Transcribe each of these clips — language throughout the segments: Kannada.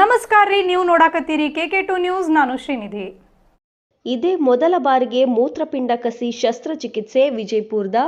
ನಮಸ್ಕಾರ ರೀ, ನೀವು ನೋಡಾಕತ್ತೀರಿ ಕೆ ಕೆ ಟು ನ್ಯೂಸ್, ನಾನು ಶ್ರೀನಿಧಿ. ಇದೇ ಮೊದಲ ಬಾರಿಗೆ ಮೂತ್ರಪಿಂಡ ಕಸಿ ಶಸ್ತ್ರಚಿಕಿತ್ಸೆ ವಿಜಯಪುರದ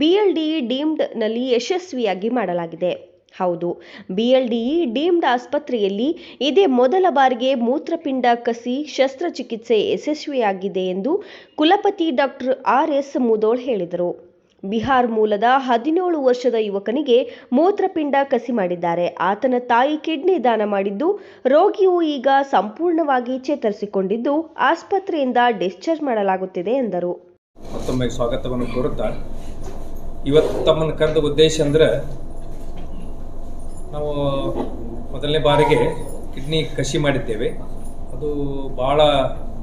ಬಿಎಲ್ಡಿಇ ಡೀಮ್ಡ್ನಲ್ಲಿ ಯಶಸ್ವಿಯಾಗಿ ಮಾಡಲಾಗಿದೆ. ಹೌದು ಬಿಎಲ್ಡಿಇ ಡೀಮ್ಡ್ ಆಸ್ಪತ್ರೆಯಲ್ಲಿ ಇದೇ ಮೊದಲ ಬಾರಿಗೆ ಮೂತ್ರಪಿಂಡ ಕಸಿ ಶಸ್ತ್ರಚಿಕಿತ್ಸೆ ಯಶಸ್ವಿಯಾಗಿದೆ ಎಂದು ಕುಲಪತಿ ಡಾಕ್ಟರ್ ಆರ್ ಎಸ್ ಮುದೋಳ್ ಹೇಳಿದರು. ಬಿಹಾರ್ ಮೂಲದ ಹದಿನೇಳು ವರ್ಷದ ಯುವಕನಿಗೆ ಮೂತ್ರಪಿಂಡ ಕಸಿ ಮಾಡಿದ್ದಾರೆ. ಆತನ ತಾಯಿ ಕಿಡ್ನಿ ದಾನ ಮಾಡಿದ್ದು, ರೋಗಿಯು ಈಗ ಸಂಪೂರ್ಣವಾಗಿ ಚೇತರಿಸಿಕೊಂಡಿದ್ದು, ಆಸ್ಪತ್ರೆಯಿಂದ ಡಿಸ್ಚಾರ್ಜ್ ಮಾಡಲಾಗುತ್ತಿದೆ ಎಂದರು. ಮತ್ತೊಮ್ಮೆ ಸ್ವಾಗತವನ್ನು ಕೋರುತ್ತಾ, ಇವತ್ತು ತಮ್ಮನ್ನು ಕರೆದ ಉದ್ದೇಶ ಅಂದ್ರೆ, ನಾವು ಮೊದಲನೇ ಬಾರಿಗೆ ಕಿಡ್ನಿ ಕಸಿ ಮಾಡಿದ್ದೇವೆ. ಅದು ಭಾಳ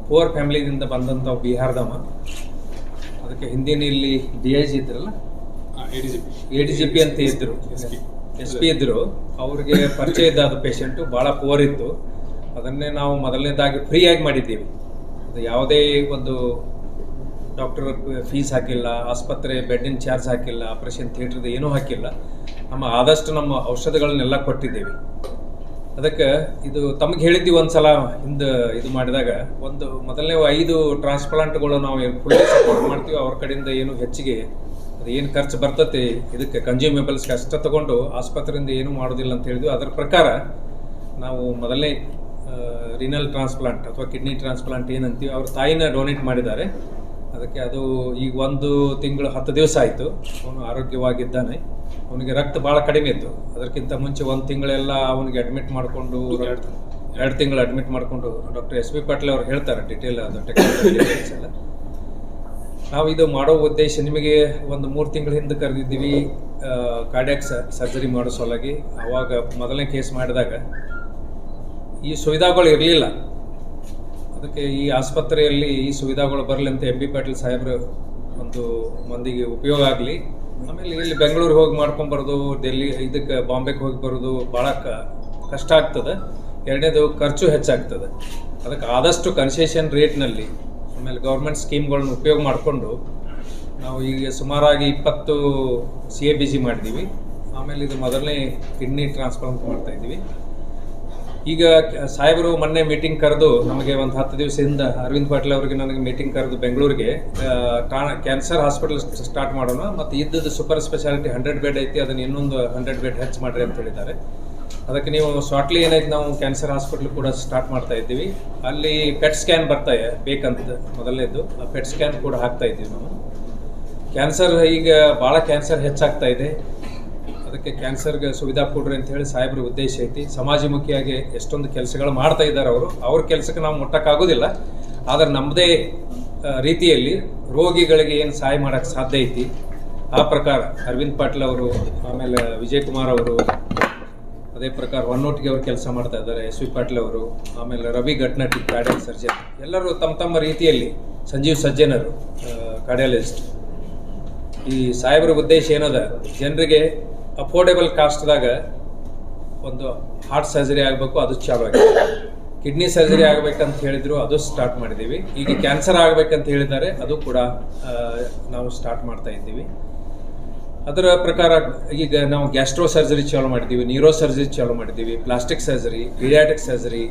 ಪೋರ್ ಫ್ಯಾಮಿಲಿದಿಂದ ಬಂದಂಥ ಬಿಹಾರದವ. ಅದಕ್ಕೆ ಹಿಂದಿನ ಇಲ್ಲಿ ಡಿ ಐ ಜಿ ಇದ್ರಲ್ಲ? ಎ ಡಿ ಜಿ ಪಿ ಅಂತ ಇದ್ದರು ಎಸ್ ಪಿ ಇದ್ದರು ಅವ್ರಿಗೆ ಪರಿಚಯ ಇದ್ದ ಅದು ಪೇಷಂಟು ಭಾಳ ಪೋರ್ ಇತ್ತು. ಅದನ್ನೇ ನಾವು ಮೊದಲನೇದಾಗಿ ಫ್ರೀಯಾಗಿ ಮಾಡಿದ್ದೀವಿ. ಅದು ಯಾವುದೇ ಒಂದು ಡಾಕ್ಟರ್ ಫೀಸ್ ಹಾಕಿಲ್ಲ ಆಸ್ಪತ್ರೆ ಬೆಡ್ಡಿನ ಚಾರ್ಜ್ ಹಾಕಿಲ್ಲ ಆಪರೇಷನ್ ಥಿಯೇಟ್ರದ್ದು ಏನೂ ಹಾಕಿಲ್ಲ. ನಮ್ಮ ಆದಷ್ಟು ನಮ್ಮ ಔಷಧಗಳನ್ನೆಲ್ಲ ಕೊಟ್ಟಿದ್ದೇವೆ. ಅದಕ್ಕೆ ಇದು ತಮಗೆ ಒಂದು ಸಲ ಹಿಂದೆ ಇದು ಮಾಡಿದಾಗ, ಒಂದು ಮೊದಲನೇ ಐದು ಟ್ರಾನ್ಸ್ಪ್ಲಾಂಟ್ಗಳು ನಾವು ಫುಲ್ ಸಪೋರ್ಟ್ ಮಾಡ್ತೀವಿ ಅವ್ರ ಕಡೆಯಿಂದ ಏನು ಹೆಚ್ಚಿಗೆ ಅದು ಏನು ಖರ್ಚು ಬರ್ತತಿ, ಇದಕ್ಕೆ ಕನ್ಸ್ಯೂಮೇಬಲ್ಸ್ಗೆ ಅಷ್ಟ ತಗೊಂಡು ಆಸ್ಪತ್ರೆಯಿಂದ ಏನೂ ಮಾಡೋದಿಲ್ಲ ಅಂತ ಹೇಳಿದ್ವಿ. ಅದರ ಪ್ರಕಾರ ನಾವು ಮೊದಲನೇ ರಿನಲ್ ಟ್ರಾನ್ಸ್ಪ್ಲಾಂಟ್ ಅಥವಾ ಕಿಡ್ನಿ ಟ್ರಾನ್ಸ್ಪ್ಲಾಂಟ್ ಏನಂತೀವಿ, ಅವ್ರ ತಾಯಿನ ಡೊನೇಟ್ ಮಾಡಿದ್ದಾರೆ. ಅದಕ್ಕೆ ಅದು ಈಗ ಒಂದು ತಿಂಗಳು ಹತ್ತು ದಿವಸ ಆಯಿತು, ಅವನು ಆರೋಗ್ಯವಾಗಿದ್ದಾನೆ. ಅವನಿಗೆ ರಕ್ತ ಭಾಳ ಕಡಿಮೆ ಇತ್ತು. ಅದಕ್ಕಿಂತ ಮುಂಚೆ ಒಂದು ತಿಂಗಳೆಲ್ಲ ಅವನಿಗೆ ಅಡ್ಮಿಟ್ ಮಾಡಿಕೊಂಡು ಎರಡು ತಿಂಗಳು. ಅಡ್ಮಿಟ್ ಮಾಡಿಕೊಂಡು ಡಾಕ್ಟರ್ ಎಸ್ ಬಿ ಪಾಟೀಲ್ ಅವ್ರು ಹೇಳ್ತಾರೆ ಡಿಟೇಲ್ ಅದು ಟೆಕ್ನಾಲಜಿ ಎಲ್ಲ. ನಾವು ಇದು ಮಾಡೋ ಉದ್ದೇಶ ನಿಮಗೆ ಒಂದು ಮೂರು ತಿಂಗಳ ಹಿಂದೆ ಕರೆದಿದ್ದೀವಿ ಕಾರ್ಡ್ಯಾಕ್ ಸರ್ಜರಿ ಮಾಡೋ ಸಲುವಾಗಿ. ಆವಾಗ ಮೊದಲನೇ ಕೇಸ್ ಮಾಡಿದಾಗ ಈ ಸುವಿಧಾಗಳು ಇರಲಿಲ್ಲ. ಅದಕ್ಕೆ ಈ ಆಸ್ಪತ್ರೆಯಲ್ಲಿ ಈ ಸುವಿಧಾಗಳು ಬರಲಿ ಅಂತ ಎಂ ಬಿ ಪಾಟೀಲ್ ಸಾಹೇಬರು ಒಂದು ಮಂದಿಗೆ ಉಪಯೋಗ ಆಗಲಿ. ಆಮೇಲೆ ಇಲ್ಲಿ ಬೆಂಗಳೂರಿಗೆ ಹೋಗಿ ಮಾಡ್ಕೊಂಬರೋದು ಡೆಲ್ಲಿ ಇದಕ್ಕೆ ಬಾಂಬೆಗೆ ಹೋಗಿ ಬರೋದು ಭಾಳ ಕಷ್ಟ ಆಗ್ತದೆ. ಎರಡನೇದು ಖರ್ಚು ಹೆಚ್ಚಾಗ್ತದೆ. ಅದಕ್ಕೆ ಆದಷ್ಟು ಕನ್ಸೆಷನ್ ರೇಟ್ನಲ್ಲಿ ಆಮೇಲೆ ಗೌರ್ಮೆಂಟ್ ಸ್ಕೀಮ್ಗಳನ್ನ ಉಪಯೋಗ ಮಾಡಿಕೊಂಡು ನಾವು ಈಗ ಸುಮಾರಾಗಿ ಇಪ್ಪತ್ತು ಸಿ ಎ ಬಿ ಜಿ ಮಾಡಿದ್ದೀವಿ. ಆಮೇಲೆ ಇದು ಮೊದಲನೇ ಕಿಡ್ನಿ ಟ್ರಾನ್ಸ್ಪ್ಲಾಂಟ್ ಮಾಡ್ತಾ ಇದ್ದೀವಿ. ಈಗ ಸಾಹೇಬರು ಮೊನ್ನೆ ಮೀಟಿಂಗ್ ಕರೆದು ನಮಗೆ ಒಂದು ಹತ್ತು ಹಿಂದೆ ಅರವಿಂದ್ ಪಾಟೀಲ್ ಅವರಿಗೆ ನನಗೆ ಮೀಟಿಂಗ್ ಕರೆದು ಬೆಂಗಳೂರಿಗೆ ಕ್ಯಾನ್ಸರ್ ಹಾಸ್ಪಿಟಲ್ ಸ್ಟಾರ್ಟ್ ಮಾಡೋಣ, ಮತ್ತು ಇದ್ದದ್ದು ಸೂಪರ್ ಸ್ಪೆಷಾಲಿಟಿ ಹಂಡ್ರೆಡ್ ಬೆಡ್ ಐತಿ, ಅದನ್ನು ಇನ್ನೊಂದು ಹಂಡ್ರೆಡ್ ಬೆಡ್ ಹೆಚ್ಚು ಮಾಡಿರಿ ಅಂತ ಹೇಳಿದ್ದಾರೆ. ಅದಕ್ಕೆ ನೀವು ಶಾರ್ಟ್ಲಿ ಏನೈತೆ ನಾವು ಕ್ಯಾನ್ಸರ್ ಹಾಸ್ಪಿಟ್ಲ್ ಕೂಡ ಸ್ಟಾರ್ಟ್ ಮಾಡ್ತಾ ಇದ್ದೀವಿ. ಅಲ್ಲಿ ಪೆಟ್ ಸ್ಕ್ಯಾನ್ ಬರ್ತಾ ಇದೆ ಬೇಕಂತ ಮೊದಲನೇದು ಆ ಪೆಟ್ ಸ್ಕ್ಯಾನ್ ಕೂಡ ಹಾಕ್ತಾ ಇದ್ದೀವಿ ನಾವು. ಕ್ಯಾನ್ಸರ್ ಈಗ ಭಾಳ ಕ್ಯಾನ್ಸರ್ ಹೆಚ್ಚಾಗ್ತಾ ಇದೆ. ಅದಕ್ಕೆ ಕ್ಯಾನ್ಸರ್ಗೆ ಸುವಿಧಾ ಕೊಡ್ರಿ ಅಂತ ಹೇಳಿ ಸಾಹೇಬ್ರ ಉದ್ದೇಶ ಐತಿ. ಸಮಾಜಮುಖಿಯಾಗಿ ಎಷ್ಟೊಂದು ಕೆಲಸಗಳು ಮಾಡ್ತಾ ಇದ್ದಾರೆ ಅವರು. ಅವ್ರ ಕೆಲಸಕ್ಕೆ ನಾವು ಮುಟ್ಟಕ್ಕಾಗೋದಿಲ್ಲ. ಆದರೆ ನಮ್ಮದೇ ರೀತಿಯಲ್ಲಿ ರೋಗಿಗಳಿಗೆ ಏನು ಸಹಾಯ ಮಾಡೋಕ್ಕೆ ಸಾಧ್ಯ ಐತಿ? ಆ ಪ್ರಕಾರ ಅರವಿಂದ್ ಪಾಟೀಲ್ ಅವರು, ಆಮೇಲೆ ವಿಜಯ್ ಕುಮಾರ್ ಅವರು, ಅದೇ ಪ್ರಕಾರ ಒನ್ನೊಟ್ಟಿಗೆ ಅವರು ಕೆಲಸ ಮಾಡ್ತಾ ಇದ್ದಾರೆ, ಎಸ್ ವಿ ಪಾಟೀಲ್ ಅವರು, ಆಮೇಲೆ ರವಿ ಘಟ್ನಟ್ಟಿ ಕಾರ್ಡಿಯಲ್ ಸರ್ಜನ್. ಎಲ್ಲರೂ ತಮ್ಮ ತಮ್ಮ ರೀತಿಯಲ್ಲಿ ಸಂಜೀವ್ ಸಜ್ಜನರು ಕಾರ್ಡಿಯಾಲಜಿಸ್ಟ್ ಈ ಸಾಹೇಬ್ರ ಉದ್ದೇಶ ಏನದ? ಜನರಿಗೆ ಅಫೋರ್ಡೆಬಲ್ ಕಾಸ್ಟ್ದಾಗ ಒಂದು ಹಾರ್ಟ್ ಸರ್ಜರಿ ಆಗಬೇಕು, ಅದು ಚಾಲು ಆಗಿದೆ ಕಿಡ್ನಿ ಸರ್ಜರಿ ಆಗಬೇಕಂತ ಹೇಳಿದ್ರು, ಅದು ಸ್ಟಾರ್ಟ್ ಮಾಡಿದ್ದೀವಿ. ಈಗ ಕ್ಯಾನ್ಸರ್ ಆಗಬೇಕಂತ ಹೇಳಿದ್ದಾರೆ, ಅದು ಕೂಡ ನಾವು ಸ್ಟಾರ್ಟ್ ಮಾಡ್ತಾ ಇದ್ದೀವಿ. ಅದರ ಪ್ರಕಾರ ಈಗ ನಾವು ಗ್ಯಾಸ್ಟ್ರೋ ಸರ್ಜರಿ ಚಾಲು ಮಾಡಿದ್ದೀವಿ ನ್ಯೂರೋ ಸರ್ಜರಿ ಚಾಲು ಮಾಡಿದ್ದೀವಿ ಪ್ಲಾಸ್ಟಿಕ್ ಸರ್ಜರಿ ಪೀಡಿಯಾಟಿಕ್ ಸರ್ಜರಿ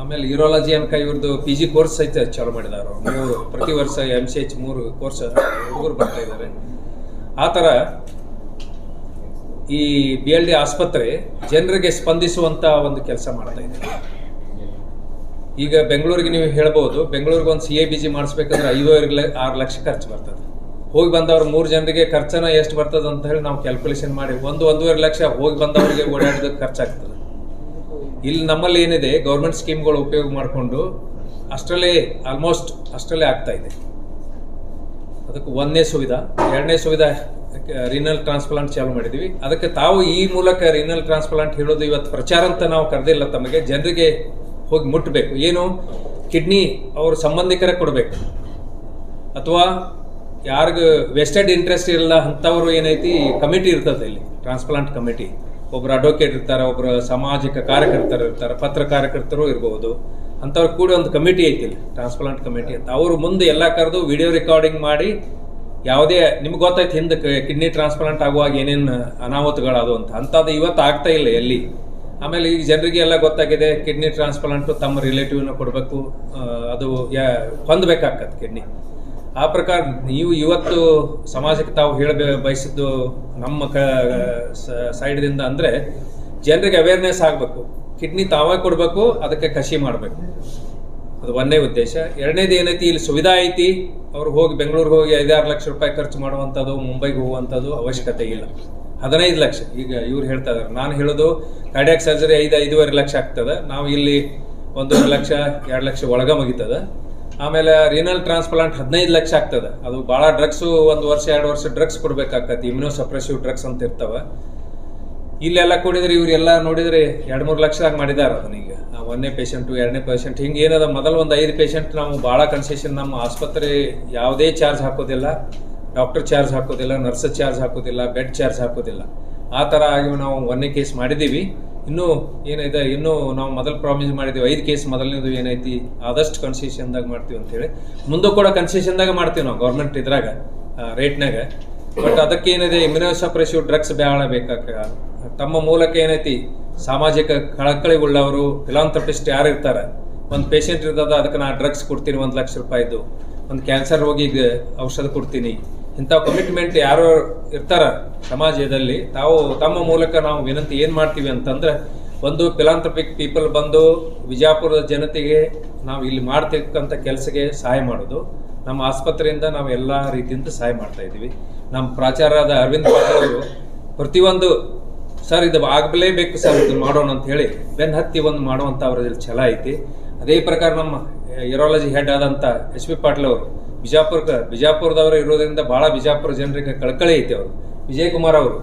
ಆಮೇಲೆ ಯೂರಾಲಜಿ ಅನ್ಕ ಇವ್ರದ್ದು ಪಿ ಜಿ ಕೋರ್ಸ್ ಸಹಿತ ಚಾಲು ಮಾಡಿದ್ದಾರೆ ಅವ್ರು. ಮೂರು ಪ್ರತಿ ವರ್ಷ ಎಂ ಸಿ ಎಚ್ ಮೂರು ಕೋರ್ಸ್ ಹುಡುಗರು ಬರ್ತಾ ಇದ್ದಾರೆ. ಆ ಥರ ಈ ಬಿ ಎಲ್ ಡಿ ಆಸ್ಪತ್ರೆ ಜನರಿಗೆ ಸ್ಪಂದಿಸುವಂತ ಒಂದು ಕೆಲಸ ಮಾಡ್ತಾ ಇದೆ. ಈಗ ಬೆಂಗಳೂರಿಗೆ ನೀವು ಹೇಳ್ಬೋದು, ಬೆಂಗಳೂರಿಗೆ ಒಂದು ಸಿ ಎ ಬಿ ಜಿ ಮಾಡಿಸ್ಬೇಕಂದ್ರೆ ಐದೂವರೆ ಆರು ಲಕ್ಷ ಖರ್ಚು ಬರ್ತದೆ. ಹೋಗಿ ಬಂದವ್ರು ಮೂರು ಜನರಿಗೆ ಖರ್ಚನ ಎಷ್ಟು ಬರ್ತದೆ ಅಂತ ಹೇಳಿ ನಾವು ಕ್ಯಾಲ್ಕುಲೇಷನ್ ಮಾಡಿ, ಒಂದು ಒಂದೂವರೆ ಲಕ್ಷ ಹೋಗಿ ಬಂದವರಿಗೆ ಓಡಾಡೋದಕ್ಕೆ ಖರ್ಚಾಗ್ತದೆ. ಇಲ್ಲಿ ನಮ್ಮಲ್ಲಿ ಏನಿದೆ ಗೌರ್ಮೆಂಟ್ ಸ್ಕೀಮ್ಗಳು ಉಪಯೋಗ ಮಾಡಿಕೊಂಡು ಅಷ್ಟರಲ್ಲೇ ಆಲ್ಮೋಸ್ಟ್ ಅಷ್ಟರಲ್ಲೇ ಆಗ್ತಾ ಇದೆ. ಅದಕ್ಕೆ ಒಂದನೇ ಸುವಿಧಾ, ಎರಡನೇ ಸುವಿಧಾ ರಿನಲ್ ಟ್ರಾನ್ಸ್ಪ್ಲಾಂಟ್ ಚಾಲು ಮಾಡಿದ್ವಿ. ಅದಕ್ಕೆ ತಾವು ಈ ಮೂಲಕ ರಿನಲ್ ಟ್ರಾನ್ಸ್ಪ್ಲಾಂಟ್ ಹೇಳೋದು ಇವತ್ತು ಪ್ರಚಾರ ಅಂತ ನಾವು ಕರೆದಿಲ್ಲ ತಮಗೆ. ಜನರಿಗೆ ಹೋಗಿ ಮುಟ್ಟಬೇಕು ಏನು? ಕಿಡ್ನಿ ಅವ್ರ ಸಂಬಂಧಿಕರೇ ಕೊಡಬೇಕು. ಅಥವಾ ಯಾರಿಗ ವೆಸ್ಟೆಡ್ ಇಂಟ್ರೆಸ್ಟ್ ಇರಲ್ಲ ಅಂಥವ್ರು ಏನೈತಿ ಕಮಿಟಿ ಇರ್ತದೆ ಇಲ್ಲಿ. ಟ್ರಾನ್ಸ್ಪ್ಲಾಂಟ್ ಕಮಿಟಿ ಒಬ್ರು ಅಡ್ವೊಕೇಟ್ ಇರ್ತಾರೆ ಒಬ್ಬರು ಸಾಮಾಜಿಕ ಕಾರ್ಯಕರ್ತರು ಇರ್ತಾರೆ ಪತ್ರ ಕಾರ್ಯಕರ್ತರು ಇರ್ಬೋದು. ಅಂಥವ್ರು ಕೂಡ ಒಂದು ಕಮಿಟಿ ಐತಿ ಇಲ್ಲಿ. ಟ್ರಾನ್ಸ್ಪ್ಲಾಂಟ್ ಕಮಿಟಿ ಅಂತ. ಅವರು ಮುಂದೆ ಎಲ್ಲ ಕರೆದು ವಿಡಿಯೋ ರೆಕಾರ್ಡಿಂಗ್ ಮಾಡಿ ಯಾವುದೇ, ನಿಮ್ಗೆ ಗೊತ್ತಾಯ್ತು ಹಿಂದೆ ಕಿಡ್ನಿ ಟ್ರಾನ್ಸ್ಪ್ಲಾಂಟ್ ಆಗುವಾಗ ಏನೇನು ಅನಾಹುತಗಳದು ಅಂತ. ಅಂಥದ್ದು ಇವತ್ತು ಆಗ್ತಾ ಇಲ್ಲ ಎಲ್ಲಿ. ಆಮೇಲೆ ಈಗ ಜನರಿಗೆ ಎಲ್ಲ ಗೊತ್ತಾಗಿದೆ ಕಿಡ್ನಿ ಟ್ರಾನ್ಸ್ಪ್ಲಾಂಟು ತಮ್ಮ ರಿಲೇಟಿವ್ನ ಕೊಡಬೇಕು ಅದು ಯಾ ಹೊಂದಬೇಕಾಗತ್ತೆ ಕಿಡ್ನಿ ಆ ಪ್ರಕಾರ ನೀವು ಇವತ್ತು ಸಮಾಜಕ್ಕೆ ತಾವು ಹೇಳಬೇ ಬಯಸಿದ್ದು ನಮ್ಮ ಕ ಸೈಡ್ದಿಂದ ಅಂದರೆ ಜನರಿಗೆ ಅವೇರ್ನೆಸ್ ಆಗಬೇಕು. ಕಿಡ್ನಿ ತಾವೇ ಕೊಡಬೇಕು, ಅದಕ್ಕೆ ಕಸಿ ಮಾಡಬೇಕು. ಅದು ಒಂದೇ ಉದ್ದೇಶ. ಎರಡನೇದು ಏನೈತಿ, ಇಲ್ಲಿ ಸುವಿಧಾ ಐತಿ. ಅವ್ರು ಹೋಗಿ ಬೆಂಗಳೂರಿಗೆ ಹೋಗಿ ಐದಾರು ಲಕ್ಷ ರೂಪಾಯಿ ಖರ್ಚು ಮಾಡುವಂಥದ್ದು, ಮುಂಬೈಗೆ ಹೋಗುವಂಥದ್ದು ಅವಶ್ಯಕತೆ ಇಲ್ಲ. ಹದಿನೈದು ಲಕ್ಷ. ಈಗ ಇವ್ರು ಹೇಳ್ತಾ ಇದ್ದಾರೆ ನಾನು ಹೇಳೋದು ಕಾರ್ಡಿಯಾಕ್ ಸರ್ಜರಿ ಐದು, ಐದೂವರೆ ಲಕ್ಷ ಆಗ್ತದೆ. ನಾವು ಇಲ್ಲಿ ಒಂದೂವರೆ ಲಕ್ಷ, ಎರಡು ಲಕ್ಷ ಒಳಗೆ ಮುಗಿತದ. ಆಮೇಲೆ ರೀನಲ್ ಟ್ರಾನ್ಸ್ಪ್ಲಾಂಟ್ ಹದಿನೈದು ಲಕ್ಷ ಆಗ್ತದೆ. ಅದು ಭಾಳ ಡ್ರಗ್ಸು ಒಂದು ವರ್ಷ, ಎರಡು ವರ್ಷ ಡ್ರಗ್ಸ್ ಕೊಡಬೇಕಾಗ್ತತಿ ಇಮ್ಯೂನೋ ಸಪ್ರೆಸಿವ್ ಡ್ರಗ್ಸ್ ಅಂತ ಇರ್ತವೆ. ಇಲ್ಲೆಲ್ಲ ಕೊಡಿದ್ರೆ ಇವರೆಲ್ಲ ನೋಡಿದ್ರೆ ಎರಡು, ಮೂರು ಲಕ್ಷದಾಗ ಮಾಡಿದ್ದಾರೆ ಅದನ್ನೀಗ ಆ ಒಂದನೇ ಪೇಷಂಟು ಎರಡನೇ ಪೇಷಂಟ್ ಹಿಂಗೆ ಏನದ ಮೊದಲು ಒಂದು ಐದು ಪೇಷಂಟ್ ನಾವು ಭಾಳ ಕನ್ಸೆಷನ್ ನಮ್ಮ ಆಸ್ಪತ್ರೆ ಯಾವುದೇ ಚಾರ್ಜ್ ಹಾಕೋದಿಲ್ಲ. ಡಾಕ್ಟರ್ ಚಾರ್ಜ್ ಹಾಕೋದಿಲ್ಲ ನರ್ಸ್ ಚಾರ್ಜ್ ಹಾಕೋದಿಲ್ಲ ಬೆಡ್ ಚಾರ್ಜ್ ಹಾಕೋದಿಲ್ಲ. ಆ ಥರ ಆಗಿ ನಾವು ಒಂದನೇ ಕೇಸ್ ಮಾಡಿದ್ದೀವಿ ಇನ್ನೂ ಏನಿದೆ, ಇನ್ನೂ ನಾವು ಮೊದಲು ಪ್ರಾಮಿಸ್ ಮಾಡಿದ್ದೀವಿ ಐದು ಕೇಸ್ ಮೊದಲನೇದು ಏನೈತಿ, ಆದಷ್ಟು ಕನ್ಸೆಷನ್ದಾಗ ಮಾಡ್ತೀವಿ ಅಂತೇಳಿ ಮುಂದೆ ಕೂಡ ಕನ್ಸೆಷನ್ದಾಗ ಮಾಡ್ತೀವಿ ನಾವು ಗೌರ್ಮೆಂಟ್ ಇದ್ರಾಗ ರೇಟ್ನಾಗ ಬಟ್ ಅದಕ್ಕೆ ಏನಿದೆ ಇಮ್ಯುನೋಸಪ್ರೆಸಿವ್ ಡ್ರಗ್ಸ್ ಭಾಳ ಬೇಕಾಗ ತಮ್ಮ ಮೂಲಕ ಏನೈತಿ ಸಾಮಾಜಿಕ ಕಳಕಳಿಗೊಳ್ಳವರು ಫಿಲಾಂಥ್ರಪಿಸ್ಟ್ ಯಾರು ಇರ್ತಾರೆ? ಒಂದು ಪೇಷಂಟ್ ಇರ್ತದ, ಅದಕ್ಕೆ ನಾನು ಡ್ರಗ್ಸ್ ಕೊಡ್ತೀನಿ, ಒಂದು ಲಕ್ಷ ರೂಪಾಯಿದು ಒಂದು ಕ್ಯಾನ್ಸರ್ ರೋಗಿಗೆ ಔಷಧ ಕೊಡ್ತೀನಿ. ಇಂಥ ಕಮಿಟ್ಮೆಂಟ್ ಯಾರು ಇರ್ತಾರ ಸಮಾಜದಲ್ಲಿ, ತಾವು ತಮ್ಮ ಮೂಲಕ ನಾವು ವಿನಂತಿ ಏನು ಮಾಡ್ತೀವಿ ಅಂತಂದ್ರೆ, ಒಂದು ಫಿಲಾಂಥ್ರಪಿಕ್ ಪೀಪಲ್ ಬಂದು ವಿಜಯಪುರದ ಜನತೆಗೆ ನಾವು ಇಲ್ಲಿ ಮಾಡ್ತಕ್ಕಂಥ ಕೆಲಸಕ್ಕೆ ಸಹಾಯ ಮಾಡೋದು. ನಮ್ಮ ಆಸ್ಪತ್ರೆಯಿಂದ ನಾವು ಎಲ್ಲ ರೀತಿಯಿಂದ ಸಹಾಯ ಮಾಡ್ತಾ ಇದ್ದೀವಿ. ನಮ್ಮ ಪ್ರಾಚಾರ್ಯರಾದ ಅರವಿಂದ್ ಪಾಟೀಲ್ ಅವರು ಪ್ರತಿಯೊಂದು ಸರ್, ಇದು ಆಗಲೇಬೇಕು ಸರ್ ಇದು ಮಾಡೋಣ ಅಂತ ಹೇಳಿ ಬೆನ್ ಹತ್ತಿ ಒಂದು ಮಾಡುವಂಥ ಅವರಲ್ಲಿ ಛಲ ಐತಿ. ಅದೇ ಪ್ರಕಾರ ನಮ್ಮ ಯೂರಾಲಜಿ ಹೆಡ್ ಆದಂಥ ಎಚ್ ಪಿ ಪಾಟೀಲ್ ಅವರು ಬಿಜಾಪುರಕ್ಕೆ ಬಿಜಾಪುರದವರು ಇರೋದ್ರಿಂದ ಭಾಳ ಬಿಜಾಪುರ ಜನರಿಗೆ ಕಳಕಳಿ ಐತಿ ಅವರು. ವಿಜಯ್ ಕುಮಾರ್ ಅವರು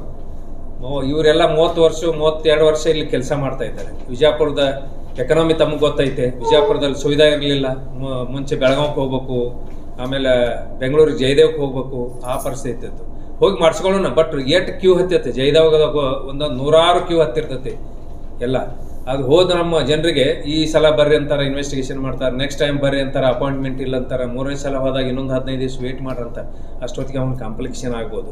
ಇವರೆಲ್ಲ ಮೂವತ್ತು ವರ್ಷ, ಮೂವತ್ತೆರಡು ವರ್ಷ ಇಲ್ಲಿ ಕೆಲಸ ಮಾಡ್ತಾ ಇದ್ದಾರೆ. ವಿಜಾಪುರದ ಎಕನಾಮಿ ತಮಗೆ ಗೊತ್ತೈತೆ. ವಿಜಾಪುರದಲ್ಲಿ ಸುವಿಧಾ ಇರಲಿಲ್ಲ. ಮುಂಚೆ ಬೆಳಗಾವಿಗೆ ಹೋಗ್ಬೇಕು, ಆಮೇಲೆ ಬೆಂಗಳೂರಿಗೆ ಜಯದೇವ್ಗೆ ಹೋಗ್ಬೇಕು, ಆ ಪರಿಸ್ಥಿತಿ ಇತ್ತು. ಹೋಗಿ ಮಾಡಿಸ್ಕೊಳ್ಳೋಣ ಬಟ್ ಎಷ್ಟು ಕ್ಯೂ ಹತ್ತಿರ್ತೈತೆ ಜೈದಾವಾಗ ಒಂದೊಂದು ನೂರಾರು ಕ್ಯೂ ಹತ್ತಿರ್ತೈತಿ ಎಲ್ಲ. ಅದು ಹೋದ ನಮ್ಮ ಜನರಿಗೆ ಈ ಸಲ ಬರ್ರಿ ಅಂತಾರೆ ಇನ್ವೆಸ್ಟಿಗೇಷನ್ ಮಾಡ್ತಾರೆ ನೆಕ್ಸ್ಟ್ ಟೈಮ್ ಬರ್ರಿ ಅಂತಾರೆ ಅಪಾಯಿಂಟ್ಮೆಂಟ್ ಇಲ್ಲ ಅಂತಾರೆ, ಮೂರನೇ ಸಲ ಹೋದಾಗ ಇನ್ನೊಂದು ಹದಿನೈದು ದಿವಸ ವೇಟ್ ಮಾಡ್ರಂತ ಅಷ್ಟೊತ್ತಿಗೆ ಅವ್ನ ಕಾಂಪ್ಲಿಕೇಶನ್ ಆಗ್ಬೋದು.